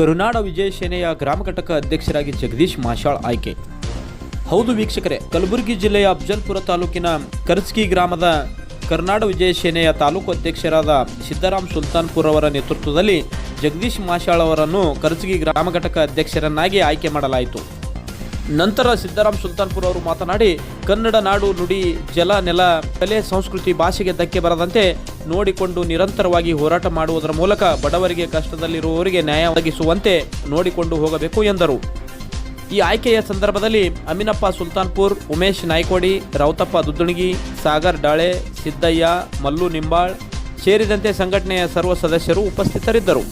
ಕರುನಾಡ ವಿಜಯ ಸೇನೆಯ ಗ್ರಾಮ ಘಟಕ ಅಧ್ಯಕ್ಷರಾಗಿ ಜಗದೀಶ್ ಮಾಶಾಳ್ ಆಯ್ಕೆ. ಹೌದು ವೀಕ್ಷಕರೇ, ಕಲಬುರಗಿ ಜಿಲ್ಲೆಯ ಅಫಜಲ್ಪುರ ತಾಲೂಕಿನ ಕರ್ಸ್ಕಿ ಗ್ರಾಮದ ಕರ್ನಾಡ ವಿಜಯ ಸೇನೆಯ ತಾಲೂಕು ಅಧ್ಯಕ್ಷರಾದ ಸಿದ್ದರಾಮ್ ಸುಲ್ತಾನ್ಪುರ್ ಅವರ ನೇತೃತ್ವದಲ್ಲಿ ಜಗದೀಶ್ ಮಾಶಾಳ್ ಅವರನ್ನು ಕರ್ಸ್ಗಿ ಗ್ರಾಮ ಘಟಕ ಅಧ್ಯಕ್ಷರನ್ನಾಗಿ ಆಯ್ಕೆ ಮಾಡಲಾಯಿತು. ನಂತರ ಸಿದ್ದರಾಮ ಸುಲ್ತಾನ್ಪುರ್ ಅವರು ಮಾತನಾಡಿ, ಕನ್ನಡ ನಾಡು ನುಡಿ, ಜಲ ನೆಲ ಕಲೆ ಸಂಸ್ಕೃತಿ ಭಾಷೆಗೆ ಧಕ್ಕೆ ಬರದಂತೆ ನೋಡಿಕೊಂಡು ನಿರಂತರವಾಗಿ ಹೋರಾಟ ಮಾಡುವುದರ ಮೂಲಕ ಬಡವರಿಗೆ ಕಷ್ಟದಲ್ಲಿರುವವರಿಗೆ ನ್ಯಾಯ ಒದಗಿಸುವಂತೆ ನೋಡಿಕೊಂಡು ಹೋಗಬೇಕು ಎಂದರು. ಈ ಆಯ್ಕೆಯ ಸಂದರ್ಭದಲ್ಲಿ ಅಮಿನಪ್ಪ ಸುಲ್ತಾನ್ಪುರ್, ಉಮೇಶ್ ನಾಯ್ಕೋಡಿ, ರೌತಪ್ಪ ದುದ್ದುಣಗಿ, ಸಾಗರ್ ಡಾಳೆ, ಸಿದ್ದಯ್ಯ, ಮಲ್ಲು ನಿಂಬಾಳ್ ಸೇರಿದಂತೆ ಸಂಘಟನೆಯ ಸರ್ವ ಸದಸ್ಯರು ಉಪಸ್ಥಿತರಿದ್ದರು.